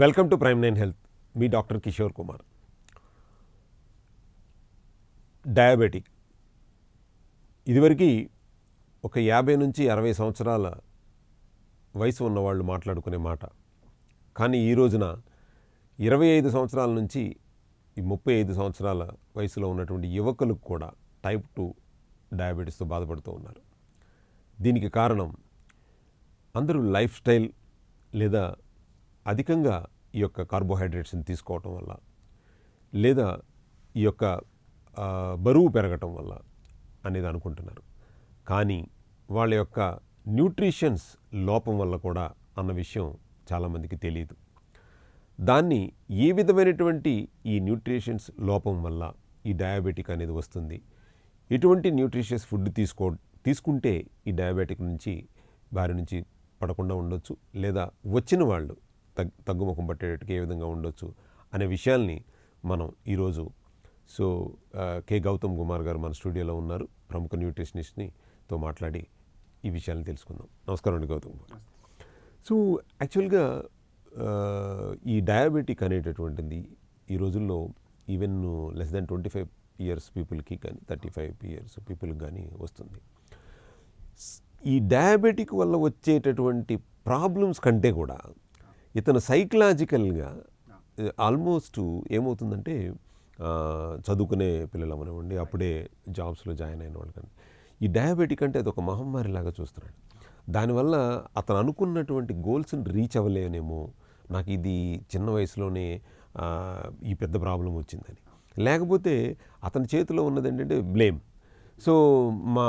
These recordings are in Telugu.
Welcome to prime nine health. Me doctor Kishore Kumar. Diabetic. ఇదివరకు ఒక యాభై నుంచి అరవై సంవత్సరాల వయసు ఉన్నవాళ్ళు మాట్లాడుకునే మాట. కానీ ఈ రోజున ఇరవై ఐదు సంవత్సరాల నుంచి ఈ ముప్పై ఐదు సంవత్సరాల వయసులో ఉన్నటువంటి యువకులకు కూడా టైప్ టూ డయాబెటీస్తో బాధపడుతూ ఉన్నారు. దీనికి కారణం అందరూ లైఫ్ స్టైల్ లేదా అధికంగా ఈ యొక్క కార్బోహైడ్రేట్స్ని తీసుకోవటం వల్ల లేదా ఈ యొక్క బరువు పెరగటం వల్ల అనేది అనుకుంటున్నారు. కానీ వాళ్ళ యొక్క న్యూట్రిషన్స్ లోపం వల్ల కూడా అన్న విషయం చాలామందికి తెలియదు దాన్ని ఏ విధమైనటువంటి ఈ న్యూట్రిషన్స్ లోపం వల్ల ఈ డయాబెటిక్ అనేది వస్తుంది? ఎటువంటి న్యూట్రిషియస్ ఫుడ్ తీసుకో తీసుకుంటే ఈ డయాబెటిక్ నుంచి బారి నుంచి పడకుండా ఉండొచ్చు లేదా వచ్చిన వాళ్ళు తగ్ తగ్గుముఖం పట్టేటట్టుగా ఏ విధంగా ఉండొచ్చు అనే విషయాల్ని మనం ఈరోజు so K K Gautam Kumar గారు మన స్టూడియోలో ఉన్నారు. ప్రముఖ న్యూట్రిషనిస్ట్నితో మాట్లాడి ఈ విషయాలను తెలుసుకుందాం. నమస్కారం అండి గౌతమ్ కుమార్. సో యాక్చువల్గా ఈ డయాబెటిక్ అనేటటువంటిది ఈ రోజుల్లో even less than twenty five years పీపుల్కి కానీ థర్టీ ఫైవ్ ఇయర్స్ పీపుల్కి కానీ వస్తుంది. ఈ డయాబెటిక్ వల్ల వచ్చేటటువంటి ప్రాబ్లమ్స్ కంటే కూడా ఇతను సైకలాజికల్గా ఆల్మోస్ట్ ఏమవుతుందంటే చదువుకునే పిల్లలు అవనివ్వండి అప్పుడే జాబ్స్లో జాయిన్ అయిన వాళ్ళకండి ఈ డయాబెటిక్ అంటే అది ఒక మహమ్మారి లాగా చూస్తున్నాడు. దానివల్ల అతను అనుకున్నటువంటి గోల్స్ని రీచ్ అవ్వలేనేమో నాకు ఇది చిన్న వయసులోనే ఈ పెద్ద ప్రాబ్లం వచ్చిందని. లేకపోతే అతని చేతిలో ఉన్నది ఏంటంటే బ్లేమ్. సో మా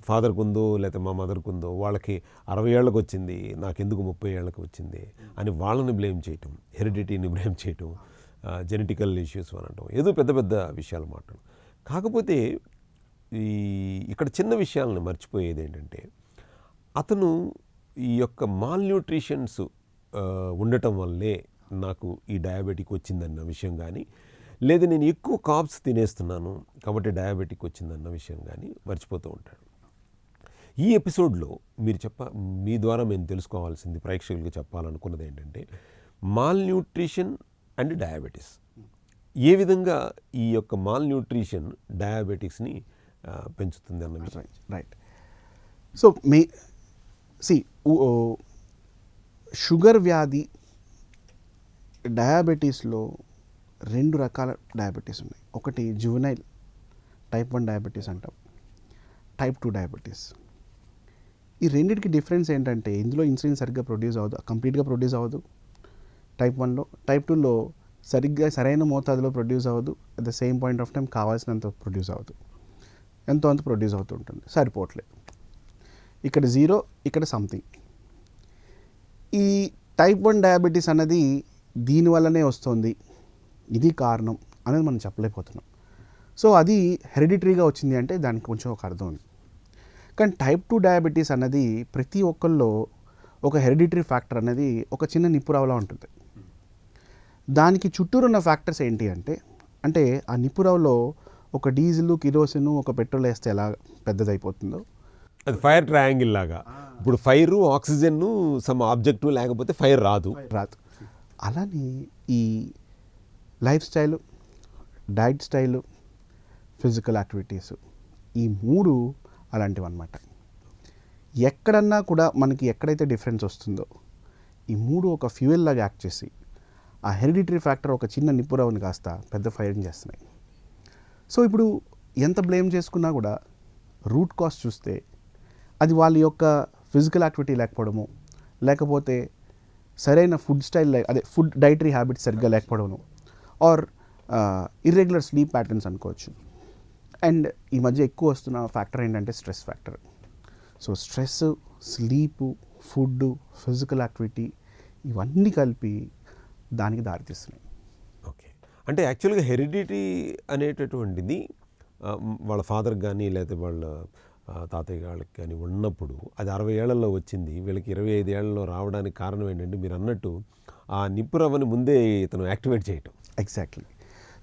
ఫాదర్కి ఉందో లేకపోతే మా మదర్కు ఉందో వాళ్ళకి అరవై ఏళ్ళకి వచ్చింది నాకెందుకు ముప్పై ఏళ్ళకి వచ్చింది అని వాళ్ళని బ్లేమ్ చేయటం హెరిడిటీని బ్లేమ్ చేయటం జెనెటికల్ ఇష్యూస్ అని అంటాం ఏదో పెద్ద పెద్ద విషయాలు మాట్లాడడం కాకపోతే ఈ ఇక్కడ చిన్న విషయాలను మర్చిపోయేది ఏంటంటే అతను ఈ యొక్క మాల్న్యూట్రిషన్స్ ఉండటం వల్లే నాకు ఈ డయాబెటిక్ వచ్చిందన్న విషయం కానీ లేదు నేను ఎక్కువ కాప్స్ తినేస్తున్నాను కాబట్టి డయాబెటిక్ వచ్చిందన్న విషయం కానీ మర్చిపోతూ ఉంటాడు. ఈ ఎపిసోడ్లో మీరు చెప్ప మీ ద్వారా మేము తెలుసుకోవాల్సింది ప్రేక్షకులకు చెప్పాలనుకున్నది ఏంటంటే మాల్ న్యూట్రిషన్ అండ్ డయాబెటీస్ ఏ విధంగా ఈ యొక్క మాల్ న్యూట్రిషన్ డయాబెటిక్స్ని పెంచుతుంది అన్న విషయం. రైట్ రైట్ సో మే సి షుగర్ వ్యాధి డయాబెటీస్లో రెండు రకాల డయాబెటీస్ ఉన్నాయి. ఒకటి జువనైల్ టైప్ వన్ డయాబెటీస్ అంటాం. టైప్ టూ డయాబెటీస్ ఈ రెండింటికి డిఫరెన్స్ ఏంటంటే ఇందులో ఇన్సులిన్ సరిగ్గా ప్రొడ్యూస్ అవ్వదు కంప్లీట్గా ప్రొడ్యూస్ అవ్వదు. టైప్ వన్లో టైప్ టూలో సరిగ్గా సరైన మోతాదులో ప్రొడ్యూస్ అవ్వదు at the same point of time కావాల్సినంత ప్రొడ్యూస్ అవ్వదు. ఎంతో అంత ప్రొడ్యూస్ అవుతూ ఉంటుంది. సరిపోవట్లేదు. ఇక్కడ జీరో ఇక్కడ సంథింగ్ ఈ టైప్ వన్ డయాబెటీస్ అన్నది దీనివల్లనే వస్తుంది. ఇది కారణం అనేది మనం చెప్పలేకపోతున్నాం. సో అది హెరిడిటరీగా వచ్చింది అంటే దానికి కొంచెం ఒక అర్థం ఉంది. కానీ టైప్ టూ డయాబెటీస్ అన్నది ప్రతి ఒక్కళ్ళలో ఒక హెరిడిటరీ ఫ్యాక్టర్ అనేది ఒక చిన్న నిప్పురవలా ఉంటుంది. దానికి చుట్టూరు ఉన్న ఫ్యాక్టర్స్ ఏంటి అంటే అంటే ఆ నిప్పురవలో ఒక డీజిల్ కిరోసిన్ ఒక పెట్రోల్ వేస్తే ఎలా పెద్దదైపోతుందో? అది ఫైర్ ట్రయాంగిల్ లాగా. ఇప్పుడు ఫైర్ ఆక్సిజన్ సమ్ ఆబ్జెక్టు లేకపోతే ఫైర్ రాదు. రాదు. అలానే ఈ lifestyle diet style physical activities ఈ మూడు అలాంటివి అనమాట ఎక్కడన్నా కూడా మనకి ఎక్కడైతే డిఫరెన్స్ వస్తుందో ఈ మూడు ఒక ఫ్యూయల్ లాగా యాక్ట్ చేసి ఆ హెరిడిటరీ ఫ్యాక్టర్ ఒక చిన్న నిప్పురవని కాస్త పెద్ద ఫైరింగ్ చేస్తున్నాయి. సో ఇప్పుడు ఎంత బ్లేమ్ చేసుకున్నా కూడా రూట్ కాస్ట్ చూస్తే అది వాళ్ళ యొక్క ఫిజికల్ యాక్టివిటీ లేకపోవడము లేకపోతే సరైన ఫుడ్ స్టైల్ అదే ఫుడ్ డైటరీ హ్యాబిట్స్ సరిగ్గా లేకపోవడము ఆర్ ఇర్రెగ్యులర్ స్లీప్ ప్యాటర్న్స్ అనుకోవచ్చు. అండ్ ఈ మధ్య ఎక్కువ వస్తున్న ఫ్యాక్టర్ ఏంటంటే stress factor so stress sleep food physical activity ఇవన్నీ కలిపి దానికి దారితీస్తున్నాయి. ఓకే. అంటే యాక్చువల్గా హెరిడిటీ అనేటటువంటిది వాళ్ళ ఫాదర్కి కానీ లేకపోతే వాళ్ళ తాతయ్య వాళ్ళకి కానీ ఉన్నప్పుడు అది అరవై ఏళ్ళలో వచ్చింది. వీళ్ళకి ఇరవై ఐదు ఏళ్ళలో రావడానికి కారణం ఏంటంటే మీరు అన్నట్టు ఆ నిప్పురవ్వని ముందే ఇతను యాక్టివేట్ చేయటం. ఎగ్జాక్ట్లీ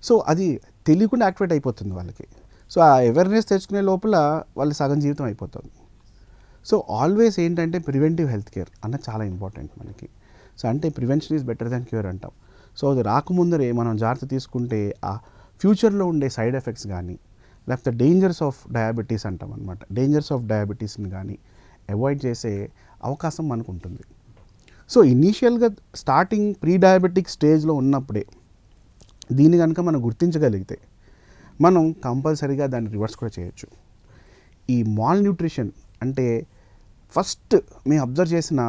సో అది తెలియకుండా యాక్టివేట్ అయిపోతుంది వాళ్ళకి. సో ఆ అవేర్నెస్ తెచ్చుకునే లోపల వాళ్ళ సగం జీవితం అయిపోతుంది. సో ఆల్వేస్ ఏంటంటే ప్రివెంటివ్ హెల్త్ కేర్ అన్న చాలా ఇంపార్టెంట్ మనకి. సో అంటే prevention is better than cure అంటాం. సో అది రాకముందరే మనం జాగ్రత్త తీసుకుంటే ఆ ఫ్యూచర్లో ఉండే సైడ్ ఎఫెక్ట్స్ కానీ లేకపోతే డేంజర్స్ ఆఫ్ డయాబెటీస్ అంటాం అనమాట డేంజర్స్ ఆఫ్ డయాబెటీస్ని కానీ అవాయిడ్ చేసే అవకాశం మనకు ఉంటుంది సో ఇనీషియల్గా స్టార్టింగ్ ప్రీ డయాబెటిక్ స్టేజ్లో ఉన్నప్పుడే దీన్ని కనుక మనం గుర్తించగలిగితే మనం కంపల్సరీగా దాన్ని రివర్స్ కూడా చేయొచ్చు. ఈ మాల్ న్యూట్రిషన్ అంటే ఫస్ట్ మేము అబ్జర్వ్ చేసిన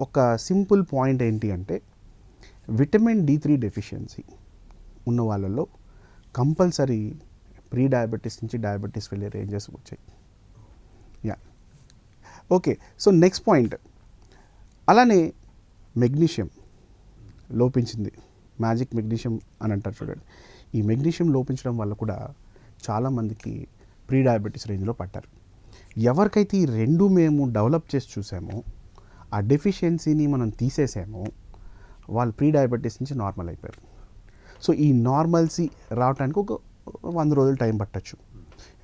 ఒక సింపుల్ పాయింట్ ఏంటి అంటే విటమిన్ డి త్రీ డెఫిషియన్సీ ఉన్న వాళ్ళలో కంపల్సరీ ప్రీ డయాబెటీస్ నుంచి డయాబెటీస్ వెళ్ళే రేంజెస్ వచ్చాయి. Yeah okay so next point అలానే మెగ్నీషియం లోపించింది. మ్యాజిక్ మెగ్నీషియం అని అంటారు చూడండి. ఈ మెగ్నీషియం లోపించడం వల్ల కూడా చాలామందికి ప్రీ డయాబెటీస్ రేంజ్లో పట్టారు ఎవరికైతే ఈ రెండు మేము డెవలప్ చేసి చూసామో ఆ డెఫిషియన్సీని మనం తీసేసామో వాళ్ళు ప్రీ డయాబెటీస్ నుంచి నార్మల్ అయిపోయారు. సో ఈ నార్మల్సీ రావడానికి ఒక వంద రోజులు టైం పట్టచ్చు.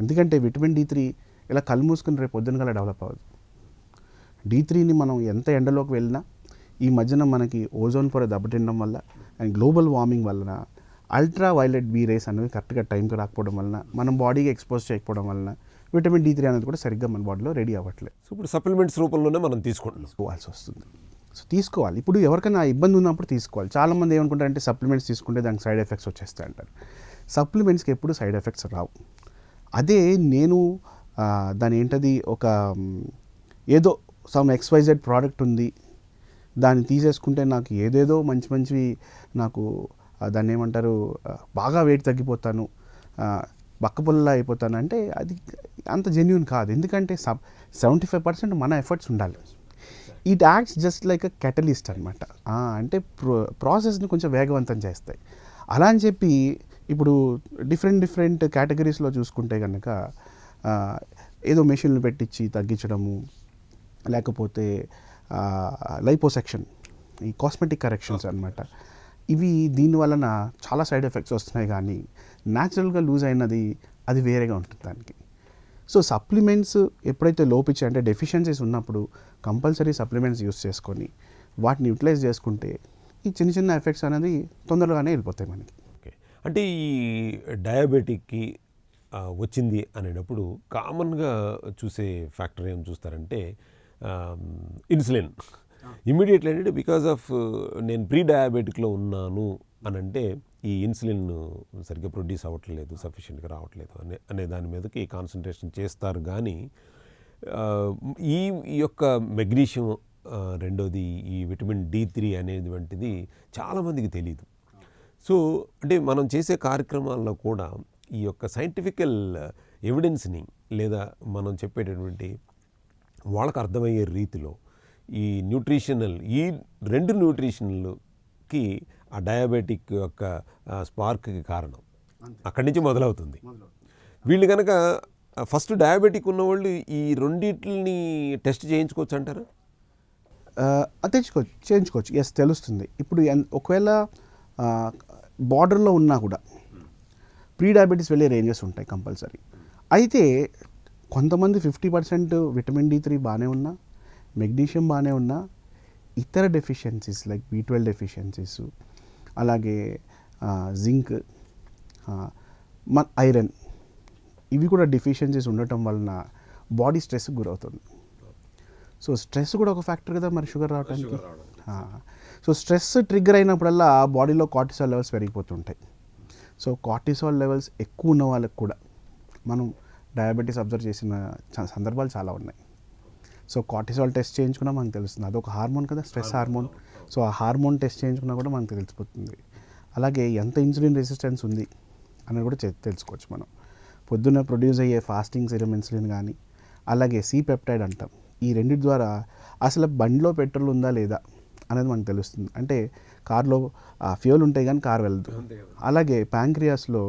ఎందుకంటే విటమిన్ డి త్రీ ఇలా కళ్ళు మూసుకుని రేపు పొద్దున గల డెవలప్ అవ్వదు. డి త్రీని మనం ఎంత ఎండలోకి వెళ్ళినా ఈ మధ్యన మనకి ఓజోన్ పొర దెబ్బతినడం వల్ల అండ్ గ్లోబల్ వార్మింగ్ వలన అల్ట్రా వైలెట్ బీ రేస్ అనేవి కరెక్ట్గా టైంకి రాకపోవడం వలన మనం బాడీకి ఎక్స్పోజ్ చేయకపోవడం వలన విటమిన్ డి త్రీ అనేది కూడా సరిగ్గా మన బాడీలో రెడీ అవ్వట్లేదు. సో ఇప్పుడు సప్లిమెంట్స్ రూపంలోనే మనం తీసుకుంటున్నాం. తీసుకోవాల్సి వస్తుంది. సో తీసుకోవాలి. ఇప్పుడు ఎవరికైనా ఇబ్బంది ఉన్నప్పుడు తీసుకోవాలి. చాలామంది ఏమనుకుంటారంటే సప్లిమెంట్స్ తీసుకుంటే దానికి సైడ్ ఎఫెక్ట్స్ వచ్చేస్తాయి అంటారు. సప్లిమెంట్స్కి ఎప్పుడు సైడ్ ఎఫెక్ట్స్ రావు. అదే నేను దాని ఏంటది ఒక ఏదో సమ్ ఎక్స్వైజెడ్ ప్రోడక్ట్ ఉంది దాన్ని తీసేసుకుంటే నాకు ఏదేదో మంచి మంచివి నాకు దాన్ని ఏమంటారు బాగా వెయిట్ తగ్గిపోతాను బక్కపుల్ల అయిపోతాను అంటే అది అంత జెన్యున్ కాదు. ఎందుకంటే సబ్ సెవెంటీ ఫైవ్ పర్సెంట్ మన ఎఫర్ట్స్ ఉండాలి. It acts just like a catalyst అనమాట అంటే ప్రో ప్రాసెస్ని కొంచెం వేగవంతం చేస్తాయి. అలా అని చెప్పి ఇప్పుడు డిఫరెంట్ డిఫరెంట్ కేటగిరీస్లో చూసుకుంటే కనుక ఏదో మెషిన్లు పెట్టించి తగ్గించడము లేకపోతే లైపోసెక్షన్ ఈ కాస్మెటిక్ కరెక్షన్స్ అన్నమాట. ఇవి దీని వలన చాలా సైడ్ ఎఫెక్ట్స్ వస్తున్నాయి కానీ న్యాచురల్గా లూజ్ అయినది అది వేరేగా ఉంటుంది దానికి. సో సప్లిమెంట్స్ ఎప్పుడైతే లోపించి అంటే డెఫిషియన్సీస్ ఉన్నప్పుడు కంపల్సరీ సప్లిమెంట్స్ యూస్ చేసుకొని వాటిని యూటిలైజ్ చేసుకుంటే ఈ చిన్న చిన్న ఎఫెక్ట్స్ అనేది తొందరగానే వెళ్ళిపోతాయి మనకి. ఓకే అంటే ఈ డయాబెటిక్కి వచ్చింది అనేటప్పుడు కామన్గా చూసే ఫ్యాక్టర్ ఏం చూస్తారంటే ఇన్సులిన్. ఇమీడియట్లీ ఏంటంటే బికాజ్ ఆఫ్ నేను ప్రీ డయాబెటిక్లో ఉన్నాను అని అంటే ఈ ఇన్సులిన్ సరిగ్గా ప్రొడ్యూస్ అవ్వట్లేదు సఫిషియెంట్గా రావట్లేదు అనే అనే దాని మీదకి కాన్సన్ట్రేషన్ చేస్తారు. కానీ ఈ ఈ యొక్క మెగ్నీషియం రెండోది ఈ విటమిన్ డి త్రీ అనేటువంటిది చాలామందికి తెలియదు సో అంటే మనం చేసే కార్యక్రమాల్లో కూడా ఈ యొక్క సైంటిఫికల్ ఎవిడెన్స్ని uh, లేదా మనం చెప్పేటటువంటి వాళ్ళకు అర్థమయ్యే రీతిలో ఈ న్యూట్రిషనల్ ఈ రెండు న్యూట్రిషనల్కి ఆ డయాబెటిక్ యొక్క స్పార్క్కి కారణం. అక్కడి నుంచి మొదలవుతుంది. వీళ్ళు కనుక ఫస్ట్ డయాబెటిక్ ఉన్నవాళ్ళు ఈ రెండిటిని టెస్ట్ చేయించుకోవచ్చు అంటారా? తెచ్చుకోవచ్చు చేయించుకోవచ్చు. ఎస్ తెలుస్తుంది. ఇప్పుడు ఒకవేళ బార్డర్లో ఉన్నా కూడా ప్రీ డయాబెటీస్ వెళ్ళే రేంజెస్ ఉంటాయి కంపల్సరీ. అయితే కొంతమంది fifty percent vitamin D three బాగానే ఉన్నా మెగ్నీషియం బాగానే ఉన్నా ఇతర deficiencies like B twelve deficiencies అలాగే జింక్ మన ఐరన్ ఇవి కూడా డెఫిషియన్సీస్ ఉండటం వలన బాడీ స్ట్రెస్ గురవుతుంది. సో స్ట్రెస్ కూడా ఒక ఫ్యాక్టర్ కదా మరి షుగర్ రావడానికి. సో స్ట్రెస్ ట్రిగ్గర్ అయినప్పుడల్లా బాడీలో కార్టిసాల్ లెవెల్స్ పెరిగిపోతుంటాయి. సో కార్టిసాల్ లెవెల్స్ ఎక్కువ ఉన్న వాళ్ళకి కూడా మనం డయాబెటీస్ అబ్జర్వ్ చేసిన సందర్భాలు చాలా ఉన్నాయి. సో కార్టిసాల్ టెస్ట్ చేయించుకున్నా మనకు తెలుస్తుంది. అదొక హార్మోన్ కదా స్ట్రెస్ హార్మోన్. సో ఆ హార్మోన్ టెస్ట్ చేయించుకున్నా కూడా మనకు తెలిసిపోతుంది. అలాగే ఎంత ఇన్సులిన్ రెసిస్టెన్స్ ఉంది అనేది కూడా తెలుసుకోవచ్చు మనం. పొద్దున్న ప్రొడ్యూస్ అయ్యే ఫాస్టింగ్ సిరమ్ ఇన్సులిన్ కానీ అలాగే సి పెప్టైడ్ అంటాం. ఈ రెండింటి ద్వారా అసలు బండిలో పెట్రోల్ ఉందా లేదా అనేది మనకు తెలుస్తుంది. అంటే కార్లో ఆ ఫ్యూయల్ ఉంటాయి కానీ కార్ వెళ్ళదు. అలాగే ప్యాంక్రియాస్లో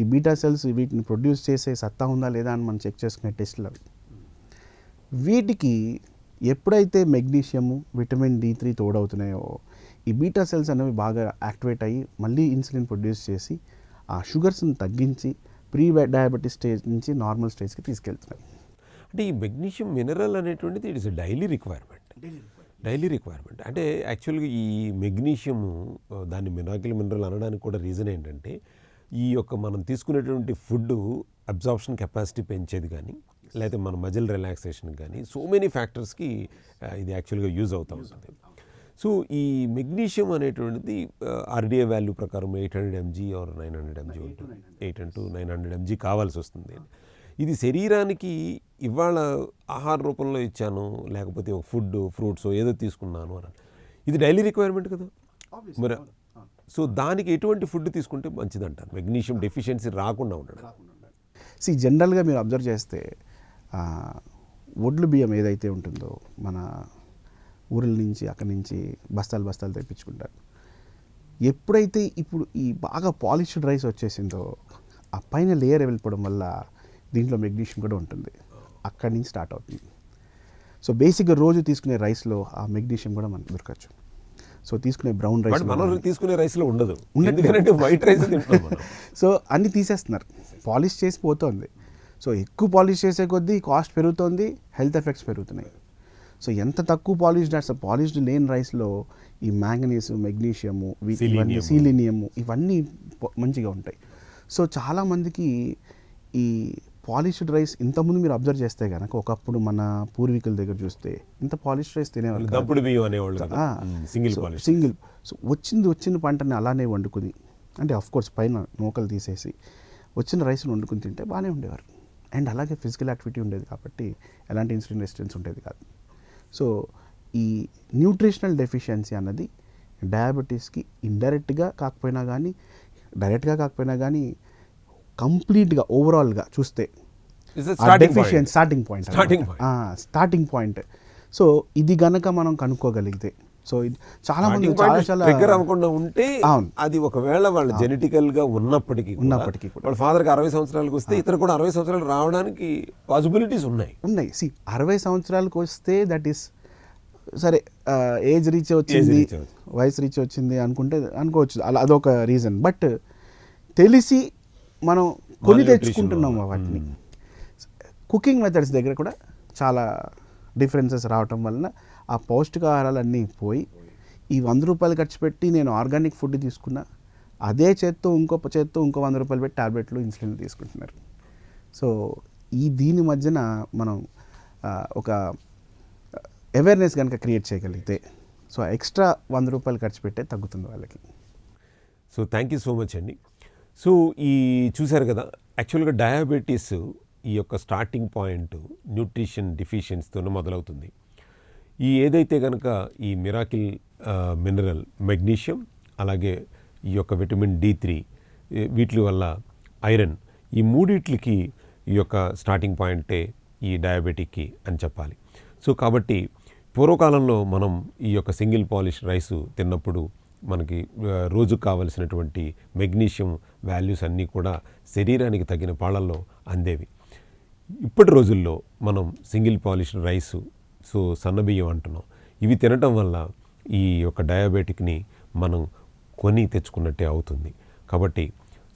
ఈ బీటా సెల్స్ వీటిని ప్రొడ్యూస్ చేసే సత్తా ఉందా లేదా అని మనం చెక్ చేసుకునే టెస్ట్లు అవి. వీటికి ఎప్పుడైతే మెగ్నీషియము విటమిన్ డి త్రీ తోడవుతున్నాయో ఈ బీటా సెల్స్ అనేవి బాగా యాక్టివేట్ అయ్యి మళ్ళీ ఇన్సులిన్ ప్రొడ్యూస్ చేసి ఆ షుగర్స్ని తగ్గించి ప్రీ డయాబెటీస్ స్టేజ్ నుంచి నార్మల్ స్టేజ్కి తీసుకెళ్తున్నాయి. అంటే ఈ మెగ్నీషియం మినరల్ అనేటువంటిది it is daily requirement. Daily requirement. అంటే యాక్చువల్గా ఈ మెగ్నీషియము దాన్ని మినాకిల్ మినరల్ అనడానికి కూడా రీజన్ ఏంటంటే ఈ యొక్క మనం తీసుకునేటువంటి ఫుడ్ అబ్జార్ప్షన్ కెపాసిటీ పెంచేది కానీ లేకపోతే మన మజిల్ రిలాక్సేషన్ కానీ సో మెనీ ఫ్యాక్టర్స్కి ఇది యాక్చువల్గా యూజ్ అవుతూ ఉంటుంది. సో ఈ మెగ్నీషియం అనేటువంటిది ఆర్డిఏ వాల్యూ ప్రకారం eight hundred mg or nine hundred mg ఉంటుంది. Eight and nine hundred mg కావాల్సి వస్తుంది. ఇది శరీరానికి ఇవాళ ఆహార రూపంలో ఇచ్చాను లేకపోతే ఒక ఫుడ్ ఫ్రూట్స్ ఏదో తీసుకున్నాను అని. ఇది డైలీ రిక్వైర్మెంట్ కదా? మరి సో దానికి ఎటువంటి ఫుడ్ తీసుకుంటే మంచిది అంటారు మెగ్నీషియం డెఫిషియన్సీ రాకుండా ఉండడం. సి జనరల్గా మీరు అబ్జర్వ్ చేస్తే ఆ, వడ్లు బియ్యం ఏదైతే ఉంటుందో మన ఊరిల నుంచి అక్కడి నుంచి బస్తాలు బస్తాలు తెప్పించుకుంటారు. ఎప్పుడైతే ఇప్పుడు ఈ బాగా పాలిష్డ్ రైస్ వచ్చేసిందో ఆ పైన లేయర్ వెళ్ళిపోవడం వల్ల దీంట్లో మెగ్నీషియం కూడా ఉంటుంది. అక్కడి నుంచి స్టార్ట్ అవుతుంది. సో బేసిక్గా రోజు తీసుకునే రైస్లో ఆ మెగ్నీషియం కూడా మనకు దొరకచ్చు. సో తీసుకునే బ్రౌన్ రైస్ మనం తీసుకునే రైస్లో ఉండదు. ఎందుకంటే వైట్ రైస్ సో అన్ని తీసేస్తున్నారు. పాలిష్ చేసి పోతుంది. సో ఎక్కువ పాలిష్ చేసే కొద్దీ కాస్ట్ పెరుగుతోంది హెల్త్ ఎఫెక్ట్స్ పెరుగుతున్నాయి. సో ఎంత తక్కువ పాలిష్డ్ అసలు పాలిష్డ్ లేని రైస్లో ఈ మ్యాంగనీస్ మెగ్నీషియము ఇవన్నీ. సీలినియము. ఇవన్నీ మంచిగా ఉంటాయి. సో చాలామందికి ఈ పాలిష్డ్ రైస్ ఇంతకుముందు మీరు అబ్జర్వ్ చేస్తే కనుక ఒకప్పుడు మన పూర్వీకుల దగ్గర చూస్తే ఇంత పాలిష్డ్ రైస్ తినేవాళ్ళు బియ్యం అనేవాళ్ళు సింగిల్ సింగిల్. సో వచ్చింది వచ్చిన పంటని అలానే వండుకుని అంటే ఆఫ్ కోర్స్ పైన నూకలు తీసేసి వచ్చిన రైస్ని వండుకుని తింటే బాగానే ఉండేవారు. అండ్ అలాగే ఫిజికల్ యాక్టివిటీ ఉండేది కాబట్టి ఎలాంటి ఇన్సులిన్ రెసిస్టెన్స్ ఉండేది కాదు. సో ఈ న్యూట్రిషనల్ డెఫిషియన్సీ అన్నది డయాబెటీస్కి ఇండైరెక్ట్గా కాకపోయినా కానీ డైరెక్ట్గా కాకపోయినా కానీ కంప్లీట్గా ఓవరాల్గా చూస్తే deficient. Starting point. Starting point so ఇది గనక మనం కనుక్కోగలిగితే సో ఇది చాలా మంది చాలా చాలా ట్రిగ్గర్ అవ్వకుండా ఉంటే. అది ఒకవేళ వాళ్ళ జెనెటికల్గా ఉన్నప్పటికీ ఉన్నప్పటికీ. వాళ్ళ ఫాదర్కి అరవై సంవత్సరాలకు వస్తే ఇతను కూడా అరవై సంవత్సరాలు రావడానికి పాసిబిలిటీస్ ఉన్నాయి ఉన్నాయి సి అరవై సంవత్సరాలకు వస్తే దట్ ఈస్ సరే ఏజ్ రీచ్ వచ్చింది. వయసు రీచ్ వచ్చింది అనుకుంటే అనుకోవచ్చు అలా అదొక రీజన్ బట్ తెలిసి మనం కొని తెచ్చుకుంటున్నాం. వాటిని. కుకింగ్ మెథడ్స్ దగ్గర కూడా చాలా డిఫరెన్సెస్ రావటం వలన ఆ పౌష్టికాహారాలన్నీ పోయి ఈ వంద రూపాయలు ఖర్చు పెట్టి నేను ఆర్గానిక్ ఫుడ్ తీసుకున్నా అదే చేత్తో ఇంకో చేత్తో ఇంకో వంద రూపాయలు పెట్టి టాబ్లెట్లు ఇన్సులిన్ తీసుకుంటున్నారు. సో ఈ దీని మధ్యన మనం ఒక అవేర్నెస్ కనుక క్రియేట్ చేయగలిగితే సో ఎక్స్ట్రా వంద రూపాయలు ఖర్చు పెట్టే తగ్గుతుంది వాళ్ళకి. So thank you so much అండి. సో ఈ చూశారు కదా యాక్చువల్గా డయాబెటీస్ ఈ యొక్క స్టార్టింగ్ పాయింట్ న్యూట్రిషన్ డిఫిషియన్సీతోనే మొదలవుతుంది. ఈ ఏదైతే కనుక ఈ మిరాకిల్ మినరల్ మెగ్నీషియం అలాగే ఈ యొక్క విటమిన్ డి త్రీ వీటి వల్ల ఐరన్ ఈ మూడిట్లకి ఈ యొక్క స్టార్టింగ్ పాయింటే ఈ డయాబెటిక్కి అని చెప్పాలి. సో కాబట్టి పూర్వకాలంలో మనం ఈ యొక్క సింగిల్ పాలిష్ రైస్ తిన్నప్పుడు మనకి రోజు రోజుకు కావలసినటువంటి మెగ్నీషియం వాల్యూస్ అన్నీ కూడా శరీరానికి తగిన పాళల్లో అందేవి. ఇప్పటి రోజుల్లో మనం సింగిల్ పాలిష్ రైసు సో సన్నబియ్యం అంటున్నాం. ఇవి తినటం వల్ల ఈ యొక్క డయాబెటిక్ని మనం కొని తెచ్చుకున్నట్టే అవుతుంది. కాబట్టి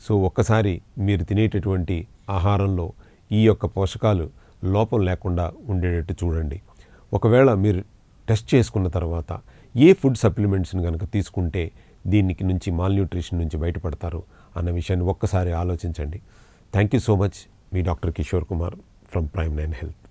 సో ఒక్కసారి మీరు తినేటటువంటి ఆహారంలో ఈ యొక్క పోషకాలు లోపం లేకుండా ఉండేటట్టు చూడండి. ఒకవేళ మీరు టెస్ట్ చేసుకున్న తర్వాత ఏ ఫుడ్ సప్లిమెంట్స్ని కనుక తీసుకుంటే దీనికి నుంచి మాల్న్యూట్రిషన్ నుంచి బయటపడతారు అన్న విషయాన్ని ఒక్కసారి ఆలోచించండి. Thank you so much. Me doctor Kishore Kumar from prime nine health.